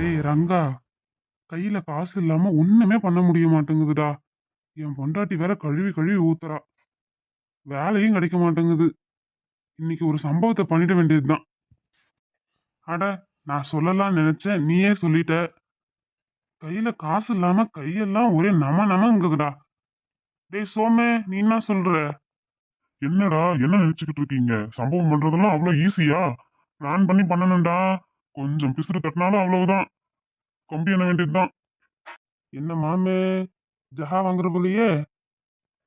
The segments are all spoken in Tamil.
டேய் ரங்கா கையில காசு இல்லாம ஒண்ணுமே பண்ண முடிய மாட்டேங்குதுடா. என் பொண்டாட்டி வேற கழுவி கழுவி ஊத்துறா. வேலையும் கிடைக்க மாட்டேங்குது. இன்னைக்கு ஒரு சம்பவத்தை பண்ணிட வேண்டியதுதான். அட நான் சொல்லலாம் நினைச்சேன். நீயே சொல்லிட்ட. கையில காசு இல்லாம கையெல்லாம் ஒரே நம நமங்குதுடா. டேய் சோமே நீ என்ன சொல்ற? என்னடா என்ன நினைச்சுக்கிட்டு இருக்கீங்க? சம்பவம் பண்றதெல்லாம் அவ்வளவு ஈஸியா பிளான் பண்ணி பண்ணணும்டா. கொஞ்சம் பிசுறு தட்டினாலும் அவ்வளவுதான். கம்பி என்ன வேண்டியதுதான். என்ன மாமே ஜஹா வாங்குற போலயே?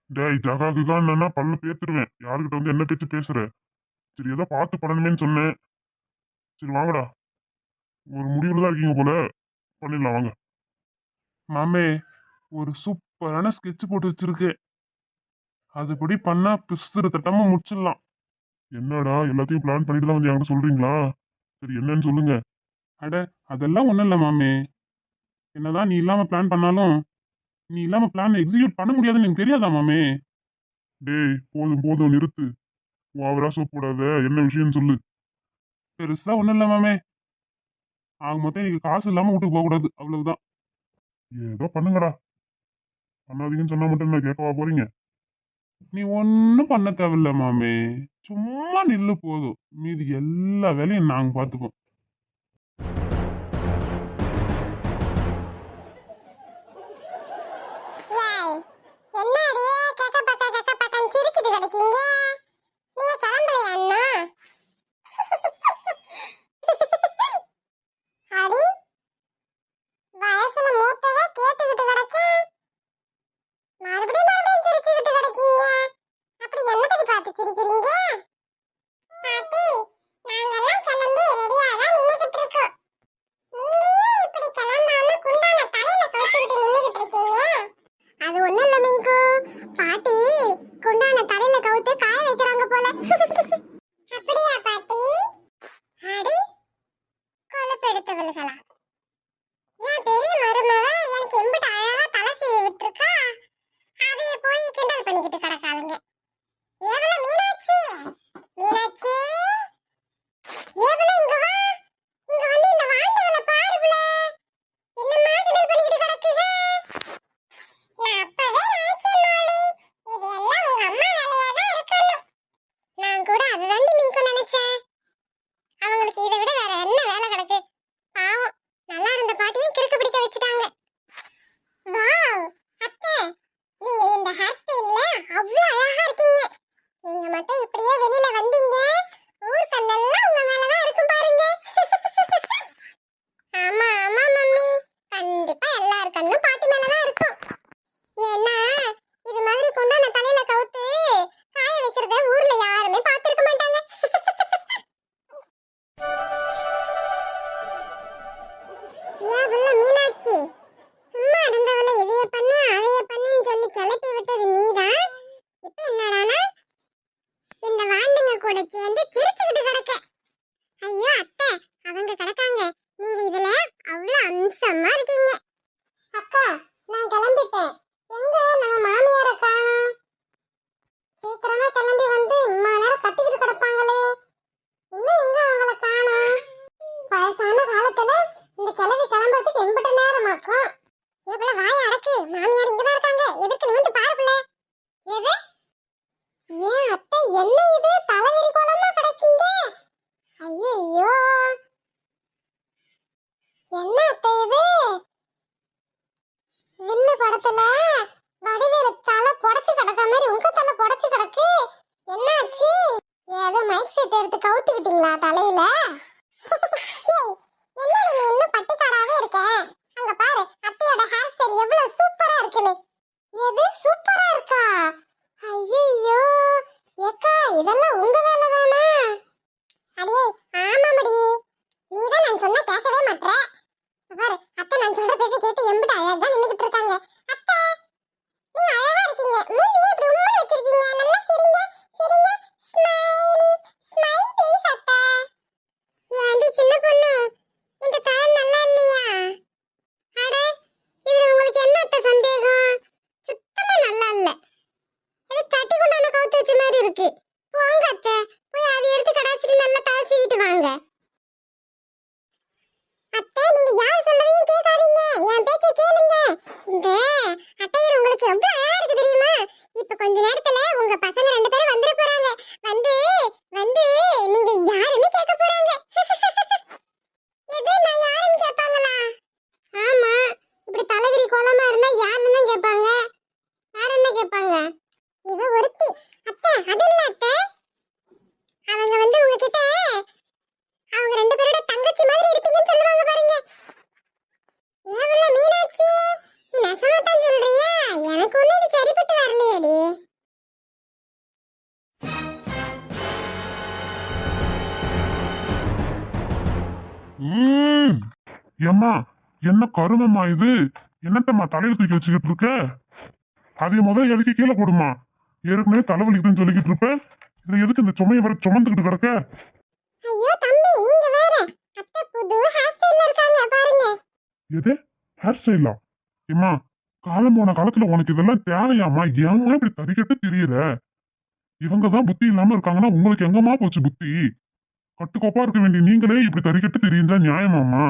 டேய் ஜகா கிகா என்னன்னா பல்ல பேத்துருவேன் யாருக்கிட்ட வந்து என்ன பேச்சு பேசுற? சரி ஏதோ பார்த்து பண்ணணுமேன்னு சொன்னேன். சரி வாங்கடா. ஒரு முடிவில் தான் இருக்கீங்க போல. பண்ணிடலாம் வாங்க. மாமே ஒரு சூப்பரான ஸ்கெட்ச் போட்டு வச்சிருக்கேன். அதுபடி பண்ணா பிசுறு தட்டாம முடிச்சிடலாம். என்னடா எல்லாத்தையும் பிளான் பண்ணிட்டு தான் வந்து என்கிட்ட சொல்றீங்களா? சரி என்னன்னு சொல்லுங்க. அட அதெல்லாம் ஒன்றும் இல்லை மாமே. என்னதான் நீ இல்லாமல் பிளான் பண்ணாலும் நீ இல்லாமல் பிளான் எக்ஸிக்யூட் பண்ண முடியாதுன்னு எனக்கு தெரியாதா மாமே? டேய் போதும் போதும் நிறுத்து. ஓவரா சூப்படாத என்ன விஷயம்னு சொல்லு. பெருசா ஒன்றும் இல்லை மாமே. ஆக மொத்தம் எனக்கு காசு இல்லாமல் வீட்டுக்கு போகக்கூடாது அவ்வளவுதான். ஏதோ பண்ணுங்கடா. பண்ணாதீங்கன்னு சொன்னா மட்டும் நான் கேட்கவா போறீங்க? நீ ஒன்றும் பண்ண தேவையில்ல மாமே. சும்மா நில்லு போதும். மீதி எல்லா வேலையும் நாங்கள் பார்த்துப்போம் வயசான காலத்துல இந்த கிழவி கிளம்புறதுக்கு எம்பிட்ட நேரம் ஆக்கும். எவ்வளவு வாய அடக்கு. மாமியார் இங்கதான் இருக்காங்க. எதுக்கு நிமிந்து பாருப்புல எது? ஏன் அத்தை என்ன இது? தலைவிரி கோலமா கிடைக்கீங்க ஐயோ என்ன அத்தை இது? வில்லு படத்துல வடிவேலு தலை புடச்சு கிடக்க மாதிரி உங்க தலை புடச்சு கிடக்கு. என்னாச்சு? ஏதோ மைக் செட் எடுத்து கவுத்துக்கிட்டீங்களா தலையில? ஏய், என்னடி நீ இன்னும் பட்டிக்காடாவே இருக்க? அங்க பாரு அத்தையோட ஹேர் ஸ்டைல் எவ்வளவு சூப்பரா இருக்குன்னு. எது சூப்பரா இருக்கா? ஐயோ இந்த அட்டையர் உங்களுக்கு எவ்வளவு அழகா இருக்கு தெரியுமா? இப்ப கொஞ்ச நேரத்துல ஏம்மா என்ன கருமம்மா இது? என்னத்தம்மா தலையில தூக்கி வச்சுக்கிட்டு இருக்க? அதை முதல்ல எழுதி கீழே போடுமா? ஏற்கனவே தலைவலிக்குதுன்னு சொல்லிக்கிட்டு இருப்பேன் இதுல எதுக்கு இந்த சுமையை வர சுமந்துக்கிட்டு கிடக்க? ஐயோ தம்பி நீங்க வேற. அத்தை புது ஹேர் ஸ்டைல்ல இருக்காங்க பாருங்க. எது? ஹேர் ஸ்டைலா ஏம்மா காலம் போன காலத்துல உனக்கு இதெல்லாம் தேவையாம்மா. ஏம்மா இப்படி தறிக்கட்டு தெரியற? இவங்க தான் புத்தி இல்லாம இருக்காங்கன்னா உங்களுக்கு எங்கம்மா போச்சு புத்தி? கட்டுக்கோப்பா இருக்க வேண்டிய நீங்களே இப்படி தறிக்கட்டு தெரியுதா நியாயமாம்மா?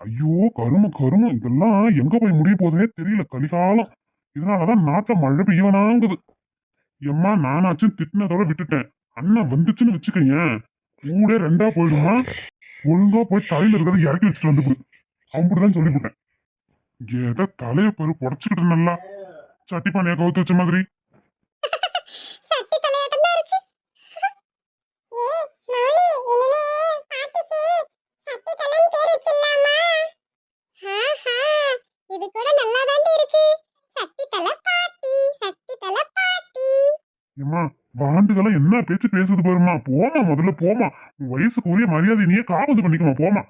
ஐயோ கரும கரும. இதெல்லாம் எங்க போய் முடிய போகுதுன்னே தெரியல கலிகாலம். இதனாலதான் நாட்ட மழை பெய்யவனாங்குது எம்மா நானாச்சும் திட்டினதோட விட்டுட்டேன். அண்ணன் வந்துச்சுன்னு வச்சுக்கங்க. ஊடே ரெண்டா போயிடுமா? ஒழுங்கா போய் தலையில இருக்கிறத இறக்கி வச்சுட்டு வந்து அப்படிதான் சொல்லிவிட்டேன் ஏதோ தலைய பெரு புடச்சுக்கிட்டு நல்லா சட்டி பானைய கவுத்து வச்ச மாதிரி. இது கூட நல்லா தான் இருக்கு. சக்தி தல பாட்டி சக்தி தல பாட்டி. ஏம்மா வாண்டுகளாம் என்ன பேச்சு பேசுது பாருமா போமா முதல்ல போமா உன் வயசுக்கு உரிய மரியாதை நீயே காபந்து பண்ணிக்கமா போமா